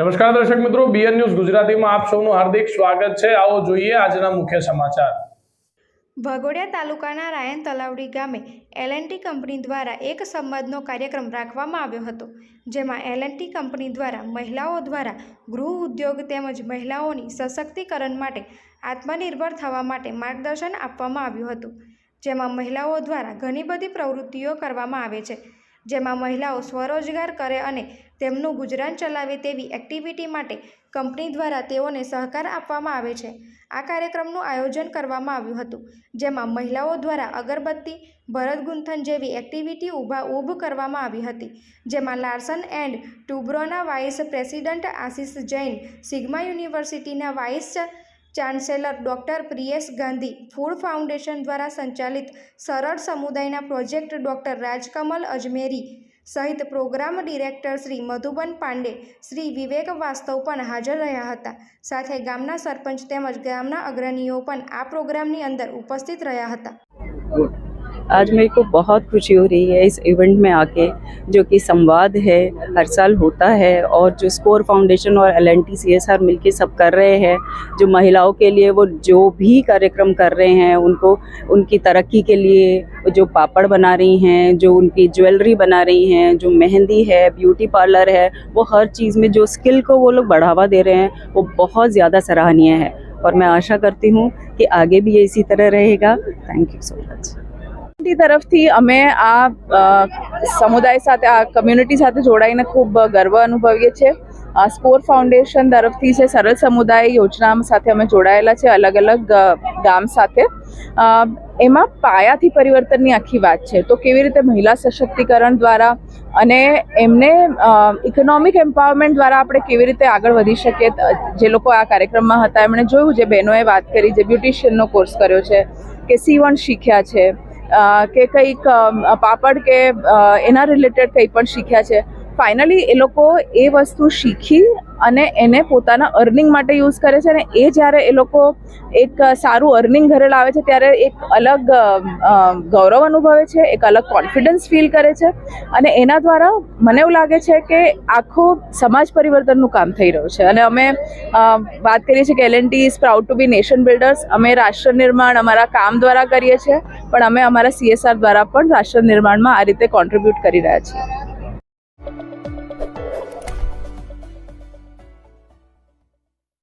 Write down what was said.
નમસ્કાર દર્શક મિત્રો બીએન ન્યૂઝ ગુજરાતીમાં આપ સૌનું હાર્દિક સ્વાગત છે. આવો જોઈએ આજના મુખ્ય સમાચાર. ભગોડિયા તાલુકાના રાયન તલાવડી ગામે એલએનટી કંપની દ્વારા એક સંવાદનો કાર્યક્રમ રાખવામાં આવ્યો હતો, જેમાં એલએનટી કંપની દ્વારા મહિલાઓ દ્વારા ગૃહ ઉદ્યોગ તેમજ મહિલાઓની સશક્તિકરણ માટે આત્મનિર્ભર થવા માટે માર્ગદર્શન આપવામાં આવ્યું હતું, જેમાં મહિલાઓ દ્વારા ઘણી બધી પ્રવૃત્તિઓ કરવામાં આવે છે. જેમાં મહિલાઓ સ્વરોજગાર કરે અને તેમનું ગુજરાન ચલાવે તેવી એક્ટિવિટી માટે કંપની દ્વારા તેઓને સહકાર આપવામાં આવે છે. આ કાર્યક્રમનું આયોજન કરવામાં આવ્યું હતું, જેમાં મહિલાઓ દ્વારા અગરબત્તી ભરતગુંથન જેવી એક્ટિવિટી ઊભા ઊભ કરવામાં આવી હતી, જેમાં Larsen and ટુબ્રોના vice president Ashish Jain, Sigma યુનિવર્સિટીના vice chancellor doctor Priyesh Gandhi food foundation દ્વારા સંચાલિત સરળ સમુદાયના પ્રોજેક્ટ ડૉક્ટર રાજકમલ અજમેરી સહિત પ્રોગ્રામ ડિરેક્ટર શ્રી મધુબન પાંડે શ્રી વિવેક વાસ્તવ પણ હાજર રહ્યા હતા. સાથે ગામના સરપંચ તેમજ ગામના અગ્રણીઓ પણ આ પ્રોગ્રામની અંદર ઉપસ્થિત રહ્યા હતા. आज मेरे को बहुत खुशी हो रही है इस इवेंट में आके, जो कि संवाद है, हर साल होता है, और जो स्कोर फाउंडेशन और L and T C S सब कर रहे हैं, जो महिलाओं के लिए वो जो भी कार्यक्रम कर रहे हैं, उनको, उनकी तरक्की के लिए जो पापड़ बना रही हैं, जो उनकी ज्वेलरी बना रही हैं, जो मेहंदी है ब्यूटी पार्लर है, वो हर चीज़ में जो स्किल को वो लोग बढ़ावा दे रहे हैं, वो बहुत ज़्यादा सराहनीय है। और मैं आशा करती हूँ कि आगे भी ये इसी तरह रहेगा। थैंक यू सो मच તરફથી અમે આ સમુદાય સાથે, આ કમ્યુનિટી સાથે જોડાઈને ખૂબ ગર્વ અનુભવીએ છીએ. સ્કોર ફાઉન્ડેશન તરફથી છે સરળ સમુદાય યોજના સાથે અમે જોડાયેલા છે, અલગ અલગ ગામ સાથે. એમાં પાયાથી પરિવર્તનની આખી વાત છે. તો કેવી રીતે મહિલા સશક્તિકરણ દ્વારા અને એમને ઇકોનોમિક એમ્પાવરમેન્ટ દ્વારા આપણે કેવી રીતે આગળ વધી શકીએ? જે લોકો આ કાર્યક્રમમાં હતા, એમણે જોયું, જે બહેનોએ વાત કરી, જે બ્યુટિશિયનનો કોર્સ કર્યો છે, કે સીવણ શીખ્યા છે. કે કંઈક પાપડ કે એના રિલેટેડ કંઈ પણ શીખ્યા છે. ફાઇનલી એ લોકો એ વસ્તુ શીખી અને એને પોતાના અર્નિંગ માટે યુઝ કરે છે અને એ જ્યારે એ લોકો એક સારું અર્નિંગ ઘરે લાવે છે ત્યારે એક અલગ ગૌરવ અનુભવે છે, એક અલગ કોન્ફિડન્સ ફીલ કરે છે અને એના દ્વારા મને એવું લાગે છે કે આખું સમાજ પરિવર્તનનું કામ થઈ રહ્યું છે. અને અમે વાત કરીએ છીએ કે L and is proud to be nation builders અમે રાષ્ટ્ર નિર્માણ અમારા કામ દ્વારા કરીએ છીએ, પણ અમે અમારા સીએસઆર દ્વારા પણ રાષ્ટ્ર નિર્માણમાં આ રીતે કોન્ટ્રીબ્યુટ કરી રહ્યા છીએ.